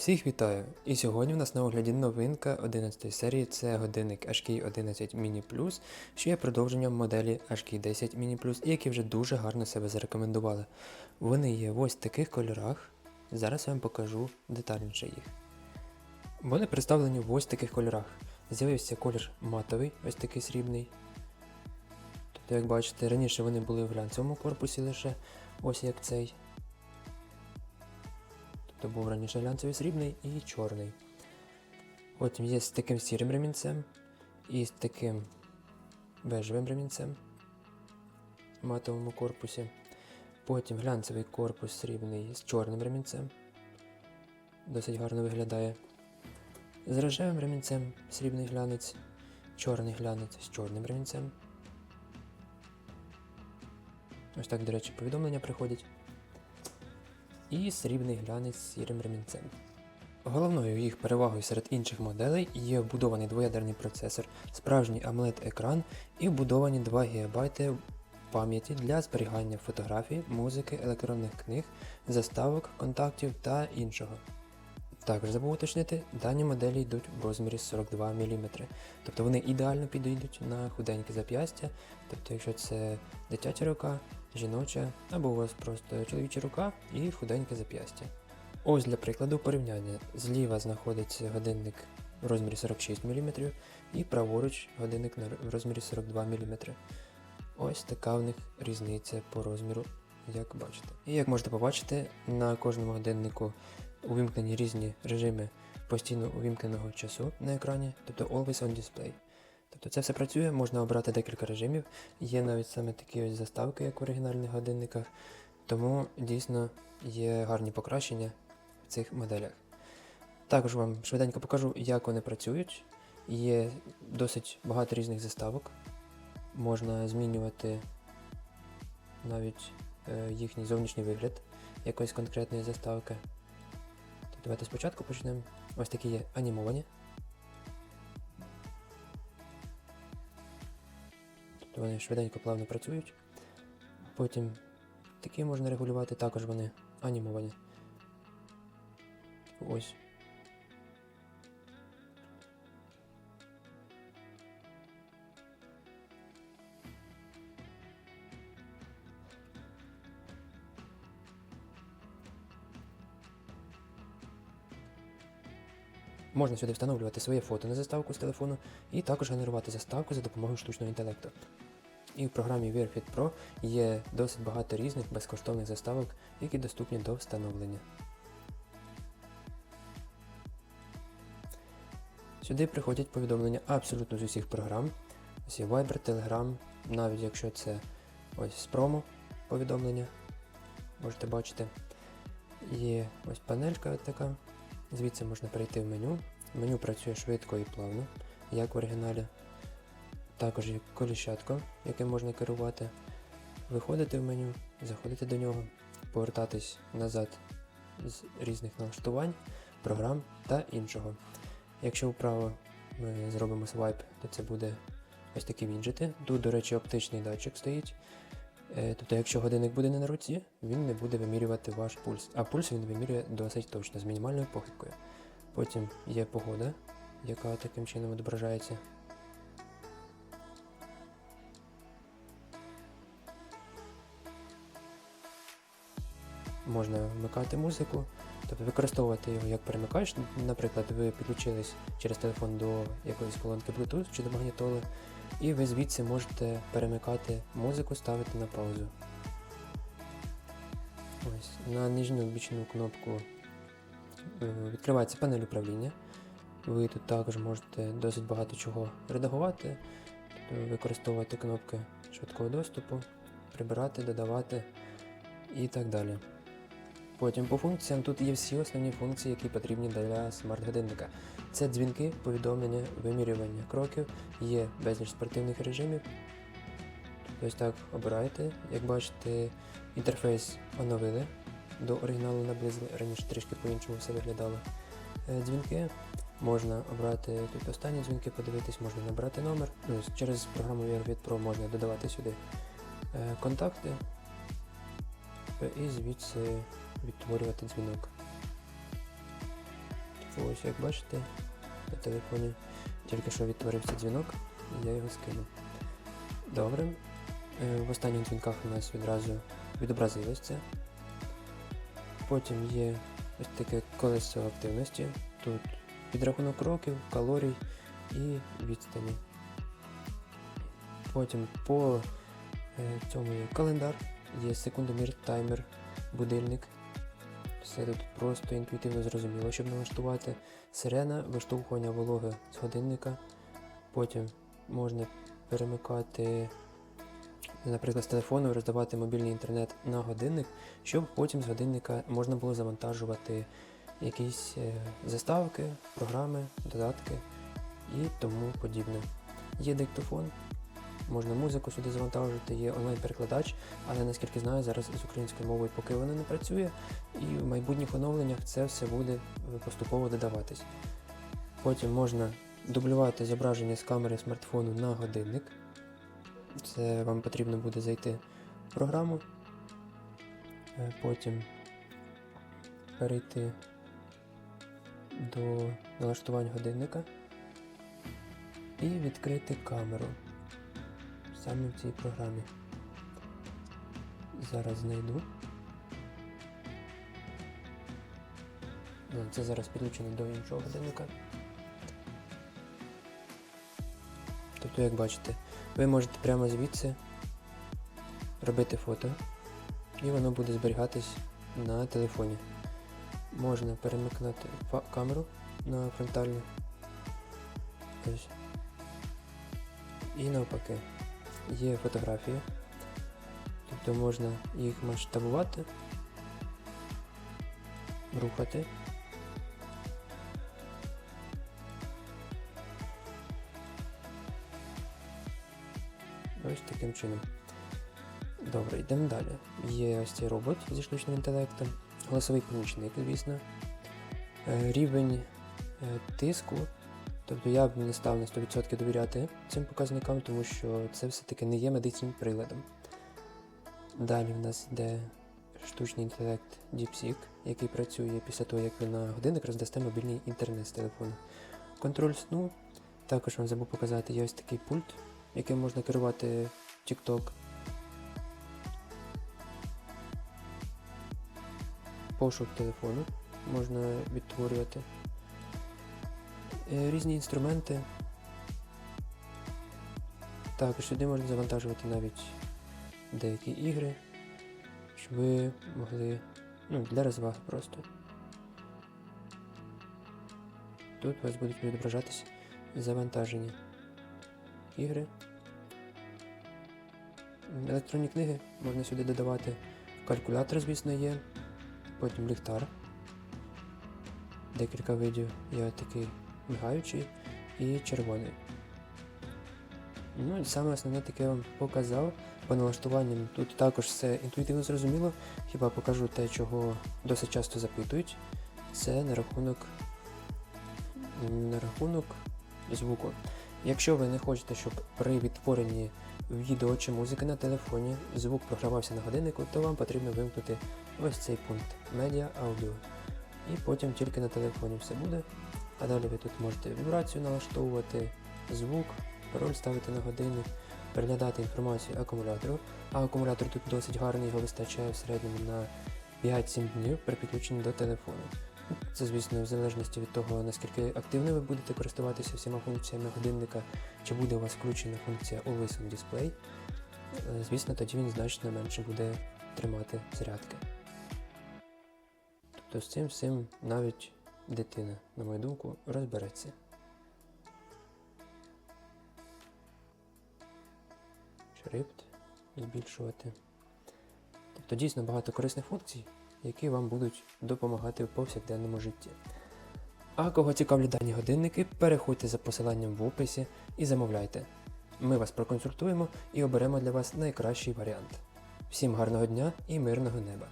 Всіх вітаю! І сьогодні в нас на огляді новинка 11 серії це годинник HK 11 Mini Plus, що є продовженням моделі HK 10 Mini Plus, які вже дуже гарно себе зарекомендували. Вони є в ось таких кольорах. Зараз я вам покажу детальніше їх. Вони представлені в ось таких кольорах. З'явився колір матовий, ось такий срібний. Тобто, як бачите, раніше вони були в глянцевому корпусі лише, ось як цей. Тобто був раніше глянцевий срібний і чорний. Потім є з таким сірим ремінцем і з таким бежевим ремінцем в матовому корпусі. Потім глянцевий корпус срібний з чорним ремінцем. Досить гарно виглядає. З рожевим ремінцем срібний глянець, чорний глянець з чорним ремінцем. Ось так, до речі, повідомлення приходять і срібний глянець з сірим ремінцем. Головною їх перевагою серед інших моделей є вбудований двоядерний процесор, справжній amoled екран і вбудовані 2 ГБ пам'яті для зберігання фотографій, музики, електронних книг, заставок, контактів та іншого. Також забув уточнити, дані моделі йдуть в розмірі 42 мм, тобто вони ідеально підійдуть на худеньке зап'ястя, тобто якщо це дитяча рука, жіноча або у вас просто чоловіча рука і худеньке зап'ястя. Ось для прикладу порівняння. Зліва знаходиться годинник в розмірі 46 мм і праворуч годинник в розмірі 42 мм. Ось така в них різниця по розміру, як бачите. І як можете побачити, на кожному годиннику увімкнені різні режими постійно увімкненого часу на екрані, тобто Always on Display. Тобто це все працює, можна обрати декілька режимів. Є навіть саме такі ось заставки, як в оригінальних годинниках, тому дійсно є гарні покращення в цих моделях. Також вам швиденько покажу, як вони працюють. Є досить багато різних заставок. Можна змінювати навіть е, їхній зовнішній вигляд якоїсь конкретної заставки. Давайте спочатку почнемо. Ось такі є анімовані. Вони швиденько плавно працюють. Потім такі можна регулювати, також вони анімовані. Ось. Можна сюди встановлювати своє фото на заставку з телефону і також генерувати заставку за допомогою штучного інтелекту. І в програмі WearFit Pro є досить багато різних безкоштовних заставок, які доступні до встановлення. Сюди приходять повідомлення абсолютно з усіх програм. Ось є Viber, Telegram, навіть якщо це ось з промо повідомлення, можете бачити. Є ось панелька така. Звідси можна перейти в меню. Меню працює швидко і плавно, як в оригіналі. Також є коліщатко, яким можна керувати. Виходити в меню, заходити до нього, повертатись назад з різних налаштувань, програм та іншого. Якщо вправо ми зробимо свайп, то це буде ось такі віджити. Тут, до речі, оптичний датчик стоїть. Е, Тобто, якщо годинник буде не на руці, він не буде вимірювати ваш пульс. А пульс він вимірює досить точно, з мінімальною похибкою. Потім є погода, яка таким чином відображається. Можна вмикати музику, тобто використовувати його як перемикач. Наприклад, ви підключились через телефон до якоїсь колонки Bluetooth чи до магнітоли, і ви звідси можете перемикати музику, ставити на паузу. Ось, На нижню бічну кнопку е, відкривається панель управління. Ви тут також можете досить багато чого редагувати, тобто використовувати кнопки швидкого доступу, прибирати, додавати і так далі. Потім по функціям тут є всі основні функції, які потрібні для смарт-годинника. Це дзвінки, повідомлення, вимірювання кроків, є безліч спортивних режимів. Ось так обираєте. Як бачите, інтерфейс оновили до оригіналу наблизили, раніше трішки по-іншому все виглядало. Е, Дзвінки можна обрати тут останні дзвінки, подивитись, можна набрати номер. Через програму VRVIT Pro можна додавати сюди е, контакти е, і звідси відтворювати дзвінок. Ось як бачите, на телефоні тільки що відтворився дзвінок, і я його скинув. Добре. Е, В останніх дзвінках у нас відразу відобразилось це. Потім є ось таке колесо активності. Тут підрахунок кроків, калорій і відстані. Потім по е, цьому є календар, є секундомір, таймер, будильник. Все тут просто інтуїтивно зрозуміло, щоб налаштувати. Сирена, виштовхування вологи з годинника. Потім можна перемикати, наприклад, з телефону роздавати мобільний інтернет на годинник, щоб потім з годинника можна було завантажувати якісь е, заставки, програми, додатки і тому подібне. Є диктофон, можна музику сюди завантажувати, є онлайн-перекладач, але наскільки знаю, зараз з українською мовою поки воно не працює, і в майбутніх оновленнях це все буде е, поступово додаватись. Потім можна дублювати зображення з камери смартфону на годинник. Це вам потрібно буде зайти в програму, е, потім перейти до налаштувань годинника і відкрити камеру саме в цій програмі. Зараз знайду. Ну, Це зараз підключено до іншого годинника. Тобто, як бачите, ви можете прямо звідси робити фото, і воно буде зберігатись на телефоні. Можна перемикнути камеру на фронтальну. Ось. І навпаки. Є фотографії. Тобто можна їх масштабувати, рухати. Ось таким чином. Добре, йдемо далі. Є ось цей робот зі штучним інтелектом, голосовий помічник, звісно, Е, рівень е, тиску. Тобто я б не став на 100% довіряти цим показникам, тому що це все-таки не є медичним приладом. Далі в нас йде штучний інтелект DeepSeek, який працює після того, як ви на годинник роздасте мобільний інтернет з телефону. Контроль сну. Також вам забув показати, є ось такий пульт, яким можна керувати TikTok. Пошук телефону можна відтворювати. Е, Різні інструменти. Також сюди можна завантажувати навіть деякі ігри, щоб ви могли. Ну, для розваг просто. Тут у вас будуть відображатись завантажені ігри. Електронні книги можна сюди додавати. Калькулятор, звісно, є. Потім ліхтар. Декілька видів. Є такий мигаючий і червоний. Ну і саме основне таке я вам показав. По налаштуванням тут також все інтуїтивно зрозуміло. Хіба покажу те, чого досить часто запитують. Це на рахунок, на рахунок звуку. Якщо ви не хочете, щоб при відтворенні відео чи музики на телефоні звук програвався на годиннику, то вам потрібно вимкнути ось цей пункт Media Audio. І потім тільки на телефоні все буде. А далі ви тут можете вібрацію налаштовувати, звук, пароль ставити на годинник, переглядати інформацію акумулятору. А акумулятор тут досить гарний, його вистачає в середньому на 5-7 днів при підключенні до телефону. Це, звісно, в залежності від того, наскільки активно ви будете користуватися всіма функціями годинника, чи буде у вас включена функція Always on Display. Звісно, тоді він значно менше буде тримати зарядки. Тобто з цим всім навіть дитина, на мою думку, розбереться. Шрифт збільшувати. Тобто дійсно багато корисних функцій, які вам будуть допомагати в повсякденному житті. А кого цікавлять дані годинники, переходьте за посиланням в описі і замовляйте. Ми вас проконсультуємо і оберемо для вас найкращий варіант. Всім гарного дня і мирного неба!